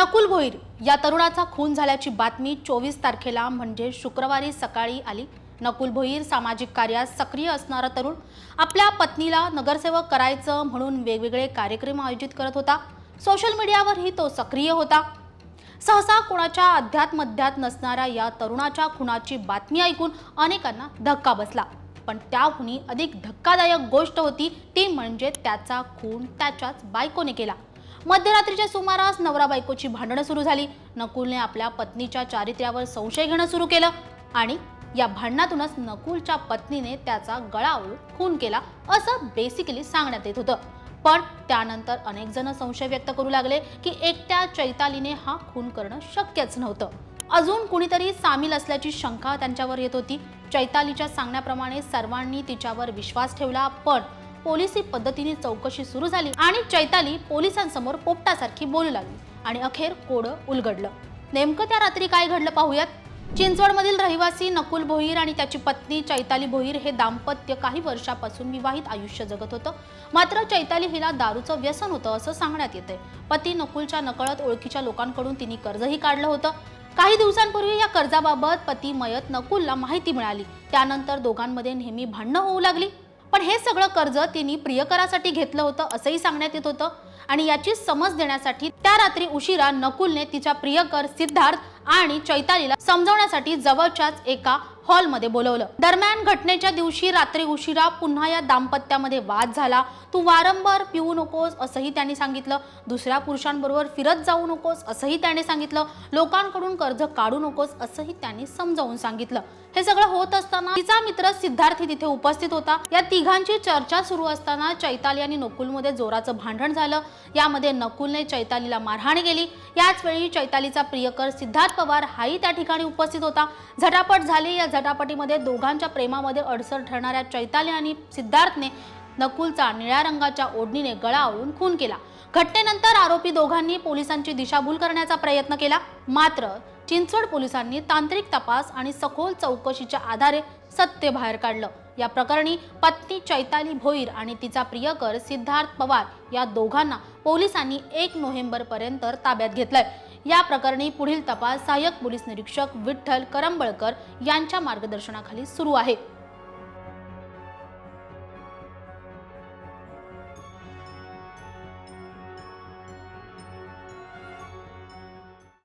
नकुल भोईर या तरुणाचा खून झाल्याची बातमी चोवीस तारखेला म्हणजे शुक्रवारी सकाळी आली. नकुल भोईर सामाजिक कार्यात सक्रिय असणारा तरुण आपल्या पत्नीला नगरसेवक करायचं म्हणून वेगवेगळे कार्यक्रम आयोजित करत होता. सोशल मीडियावरही तो सक्रिय होता. सहसा कोणाच्या अध्यात्मध्यात नसणाऱ्या या तरुणाच्या खुनाची बातमी ऐकून अनेकांना धक्का बसला. पण त्याहूनही अधिक धक्कादायक गोष्ट होती ती म्हणजे त्याचा खून त्याच्याच बायकोने केला. मध्यरात्रीच्या सुमारास नवरा बायकोची भांडणं सुरू झाली. नकुलने आपल्या पत्नीच्या चारित्र्यावर संशय घेणं सुरू केलं आणि या भांडणातूनच नकुलच्या पत्नीने त्याचा गळा खून केला असं बेसिकली सांगण्यात येत होतं. पण त्यानंतर अनेक जण संशय व्यक्त करू लागले की एकट्या चैतालीने हा खून करणं शक्यच नव्हतं. अजून कुणीतरी सामील असल्याची शंका त्यांच्यावर येत होती. चैतालीच्या सांगण्याप्रमाणे सर्वांनी तिच्यावर विश्वास ठेवला पण पोलिसी पद्धतीने चौकशी सुरू झाली आणि चैताली पोलिसांसमोर पोपटासारखी बोलू लागली आणि अखेर कोडं उलगडलं. नेमकं त्या रात्री काय घडलं पाहूयात? चिंचवडमधील रहिवासी नकुल भोईर आणि त्याची पत्नी चैताली भोईर हे दाम्पत्य काही वर्षापासून विवाहित आयुष्य जगत होतं. मात्र चैताली हिला दारूचं व्यसन होतं असं सांगण्यात येते पती नकुलच्या नकळत ओळखीच्या लोकांकडून तिने कर्जही काढलं होतं. काही दिवसांपूर्वी या कर्जाबाबत पती मयत नकुलला माहिती मिळाली. त्यानंतर दोघांमध्ये नेहमी भांडणं होऊ लागली. पण हे सगळं कर्ज तिने प्रियकरासाठी घेतलं होतं असंही सांगण्यात येत होतं. आणि याची समज देण्यासाठी त्या रात्री उशिरा नकुलने तिच्या प्रियकर सिद्धार्थ आणि चैतालीला समजवण्यासाठी जवळच्याच एका हॉलमध्ये बोलवलं. दरम्यान घटनेच्या दिवशी रात्री उशिरा पुन्हा या दाम्पत्यामध्ये वाद झाला. तू वारंवार पिऊ नकोस असंही त्यांनी सांगितलं. दुसऱ्या पुरुषांबरोबर फिरत जाऊ नकोस असंही त्याने सांगितलं. लोकांकडून कर्ज काढू नकोस असंही त्यांनी समजावून सांगितलं. हे सगळं होत असताना तिचा मित्र सिद्धार्थी तिथे उपस्थित होता. या तिघांची चर्चा सुरू असताना चैताली आणि नकुलमध्ये जोराचं भांडण झालं. यामध्ये नकुलने चैतालीला मारहाण केली. याच वेळी चैतालीचा प्रियकर सिद्धार्थ पवार हाही त्या ठिकाणी उपस्थित होता. झटापट झाली. या झटापटीमध्ये दोघांच्या प्रेमामध्ये अडसर ठरणाऱ्या चैताली आणि सिद्धार्थने नकुलचा निळ्या रंगाच्या ओढणीने गळा आवळून खून केला. घटनेनंतर आरोपी दोघांनी पोलिसांची दिशाभूल करण्याचा प्रयत्न केला. मात्र चिंचवड पोलिसांनी तांत्रिक तपास आणि सखोल चौकशीच्या आधारे सत्य बाहेर काढलं. या प्रकरणी पत्नी चैताली भोईर आणि तिचा प्रियकर सिद्धार्थ पवार या दोघांना पोलिसांनी एक नोव्हेंबर पर्यंत ताब्यात घेतलंय. या प्रकरणी पुढील तपास सहाय्यक पोलीस निरीक्षक विठ्ठल करंबळकर यांच्या मार्गदर्शनाखाली सुरू आहे.